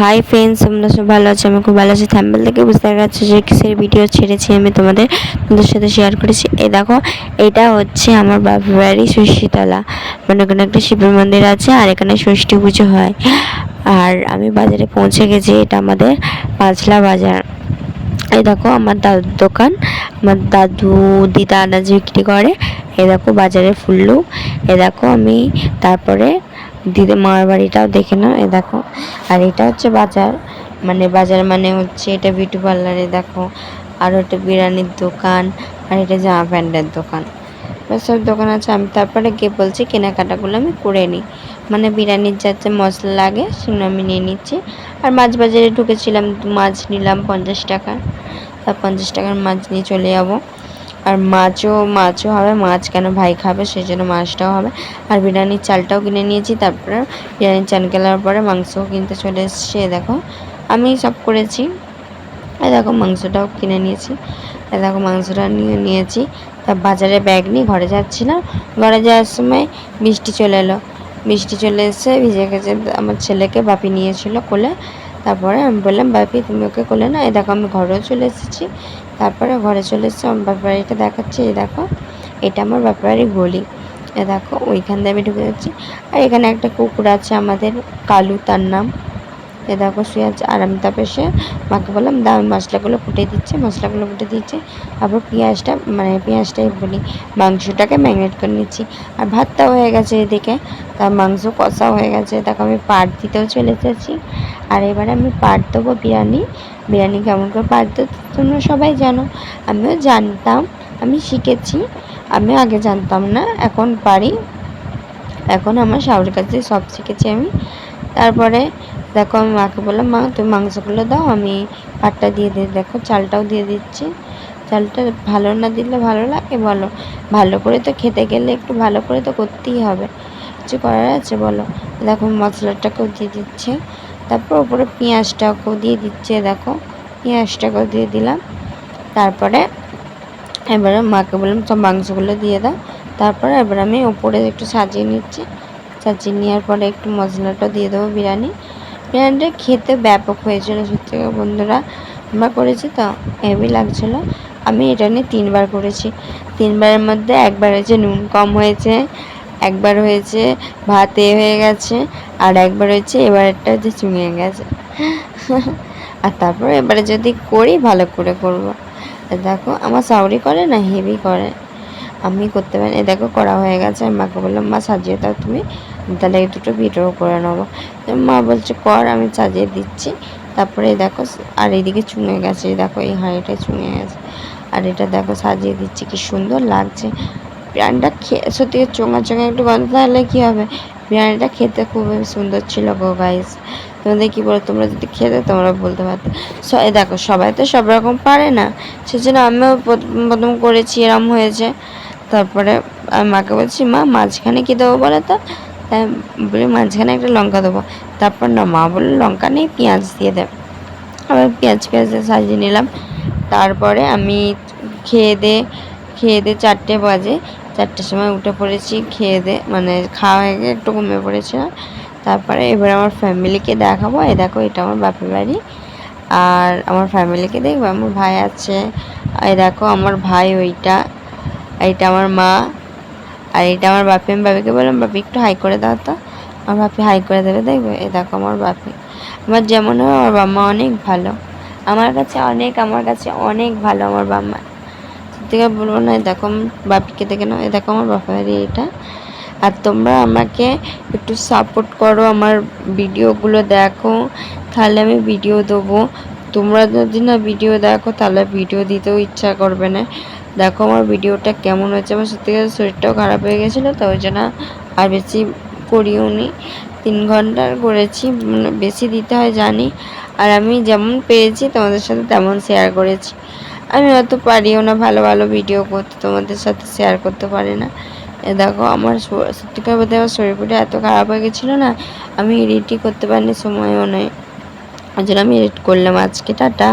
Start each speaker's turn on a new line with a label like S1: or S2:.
S1: Hi friends তোমরা সব ভালো আছো? আমি খুব ভালো আছি। থ্যাম্বেল থেকে বুঝতে পারছ যে কিসের ভিডিও ছেড়েছি আমি তোমাদের তোমাদের সাথে শেয়ার করেছি। এই দেখো, এটা হচ্ছে আমার বাপের বাড়ি ষষ্ঠীতলা মানে ওখানে একটা শিবের মন্দির আছে আর এখানে ষষ্ঠী পুজো হয়। আর আমি বাজারে পৌঁছে গেছি, এটা আমাদের পাঁচলা বাজার। এই দেখো, আমার দাদুর দোকান। আমার দাদু, দিদা আনাজ বিক্রি করে। এ দেখো, বাজারে ফুললু। এ দেখো, আমি তারপরে দিদি মার বাড়িটাও দেখে নাও, এ দেখো। আর এটা হচ্ছে বাজার। মানে বাজার মানে হচ্ছে এটা বিউটি পার্লারে দেখো। আর ওটা বিরিয়ানির দোকান, আর এটা জামা প্যান্টের দোকান। সব দোকান আছে, আমি তারপরে গিয়ে বলছি কেনাকাটাগুলো আমি করে নিই মানে বিরিয়ানির যা যা মশলা লাগে, সেগুলো আমি নিয়ে নিচ্ছি। আর মাছ বাজারে ঢুকেছিলাম, মাছ নিলাম পঞ্চাশ টাকা। তা পঞ্চাশ টাকার মাছ নিয়ে চলে যাব। আর মাছও মাছও হবে, মাছ কেন ভাই খাবে সেই জন্য মাছটাও হবে। আর বিরিয়ানির চালটাও কিনে নিয়েছি, তারপরে বিরিয়ানির চাল কেনার পরে মাংসও কিনতে চলে এসছে দেখো। আমি সব করেছি এই দেখো মাংসটাও কিনে নিয়েছি এই দেখো মাংসটা নিয়ে নিয়েছি। তা বাজারে ব্যাগ নিয়ে ঘরে যাচ্ছিলাম ঘরে যাওয়ার সময় বৃষ্টি চলে এলো। বৃষ্টি চলে এসে ভিজে গেছে, আমার ছেলেকে বাপি নিয়েছিল কোলে। তারপরে আমি বললাম, বাপি, তুমি ওকে কোলে না এই দেখো আমি ঘরেও চলে এসেছি তারপরে ঘরে চলে এসেছি, আমার বাপের বাড়িটা দেখাচ্ছি, এই দেখো, এটা আমার বাপের বাড়ির গলি। এ দেখো, ওইখান দিয়ে আমি ঢুকে যাচ্ছি। আর এখানে একটা কুকুর আছে আমাদের, কালু তার নাম। এ দেখো শুয়ে আছে আর আমি তারপরে সে মাকে বললাম, দাও, আমি মশলাগুলো ফুটে দিচ্ছে, মশলাগুলো ফুটে দিচ্ছে তারপর পেঁয়াজটা মানে পেঁয়াজটাই বলি মাংসটাকে ম্যাগনেট করে নিচ্ছি। আর ভাতটাও হয়ে গেছে এদিকে, তার মাংস কষাও হয়ে গেছে। দেখো আমি পাট দিতেও চলে এসেছি। আর এবারে আমি পাট দেবো বিরিয়ানি। বিরিয়ানি কেমন করে পাট দেবো তোমরা সবাই জানো। আমিও জানতাম, আমি শিখেছি। আমিও আগে জানতাম না, এখন পারি। এখন আমার শাওরের কাছে সব শিখেছি আমি। তারপরে দেখো আমি মাকে বললাম, মা, তুমি মাংসগুলো দাও, আমি পাটটা দিয়ে দিই। দেখো, চালটাও দিয়ে দিচ্ছি। চালটা ভালো না দিলে ভালো লাগে? বলো। ভালো করে তো খেতে গেলে একটু ভালো করে তো করতেই হবে। কিছু করার আছে? বলো। দেখো, মশলাটাকেও দিয়ে দিচ্ছে। তারপর ওপরে পেঁয়াজটাকেও দিয়ে দিচ্ছে, দেখো। পেঁয়াজটাকেও দিয়ে দিলাম। তারপরে এবারে মাকে বললাম, সব মাংসগুলো দিয়ে দাও। তারপরে এবার আমি ওপরে একটু সাজিয়ে নিচ্ছি। সাজিয়ে নেওয়ার পরে একটু মশলাটা দিয়ে দেবো বিরিয়ানি। বিরিয়ানিটা খেতে ব্যাপক হয়েছিল, সত্যি বন্ধুরা। আমরা করেছি তো, হেভি লাগছিল। আমি এটা নিয়ে তিনবার করেছি। তিনবারের মধ্যে একবার হয়েছে নুন কম হয়েছে, একবার হয়েছে ভাত এ হয়ে গেছে, আর একবার হয়েছে এবার একটা হচ্ছে চুঙে গেছে। আর তারপর এবারে যদি করি, ভালো করে করব। দেখো, আমার সাউরি করে না, হেভি করে। আমি করতে পারি এ দেখো, করা হয়ে গেছে। আমি মাকে বললাম, মা, সাজিয়ে দাও তুমি। তাহলে এই দুটো ভিডিও করে নেব। মা বলছে, কর, আমি সাজিয়ে দিচ্ছি। তারপরে দেখো, আর এইদিকে চুঙে গেছে। দেখো, এই হাঁড়িটা চুঙে গেছে। আর এটা দেখো, সাজিয়ে দিচ্ছি, কি সুন্দর লাগছে। বিরিয়ানিটা খেয়ে সত্যি চোঙা চোঙা একটু গন্ধ, তাহলে কী হবে? বিরিয়ানিটা খেতে খুবই সুন্দর ছিল গো গাইস তোমাদের কী বলো? তোমরা যদি খেতে, তোমরা বলতে পারতে। দেখো, সবাই তো সব রকম পারে না। সেজন্য আমিও প্রথম করেছি, এরম হয়েছে। তারপরে আমি মাকে বলছি, মা, মাঝখানে কী দেবো বলো তো? বলি, মাঝখানে একটা লঙ্কা দেবো। তারপর না, মা বলল, লঙ্কা নেই, পেঁয়াজ দিয়ে দেব আবার পেঁয়াজ পেঁয়াজ সাজিয়ে নিলাম। তারপরে আমি খেয়ে দে খেয়ে দে চারটে বাজে। চারটের সময় উঠে পড়েছি, খেয়ে দে মানে খাওয়া হয়ে গিয়ে একটু ঘুমিয়ে পড়েছিলাম। তারপরে এবার আমার ফ্যামিলিকে দেখাবো। এ দেখো, এটা আমার বাপের বাড়ি। আর আমার ফ্যামিলিকে দেখব, আমার ভাই আছে। এ দেখো, আমার ভাই ওইটা। এইটা আমার মা, আর এটা আমার বাপি। আমি বাপিকে বললাম, বাপি, একটু হাই করে দাও তো। আমার বাপি হাই করে দেবে। দেখবে? এ দেখো আমার বাপি। আমার যেমন হয়, আমার বাম্মা অনেক ভালো। আমার কাছে অনেক, আমার কাছে অনেক ভালো আমার বাম্মা। থেকে বলব না দেখো বাপিকে দেখে নাও। দেখো আমার বাপের এটা। আর তোমরা আমাকে একটু সাপোর্ট করো আমার ভিডিওগুলো দেখো। তাহলে আমি ভিডিও দেবো। তোমরা যদি না ভিডিও দেখো, তাহলে ভিডিও দিতেও ইচ্ছা করবে না। দেখো আমার ভিডিওটা কেমন হয়েছে, আমার সত্যি শরীরটাও খারাপ হয়ে গেছিল, তো ওই জন্য আর বেশি করিও নি। তিন ঘণ্টার করেছি মানে বেশি দিতে হয় জানি। আর আমি যেমন পেয়েছি তোমাদের সাথে তেমন শেয়ার করেছি। আমি অত পারিও না ভালো ভালো ভিডিও করতে, তোমাদের সাথে শেয়ার করতে পারি না। দেখো আমার সত্যিকার বলতে আমার শরীর শরীরটা এত খারাপ হয়ে গেছিল না, আমি এডিটই করতে পারিনি, সময়ও নেই। ওই জন্য আমি এডিট করলাম আজকে, টাটা।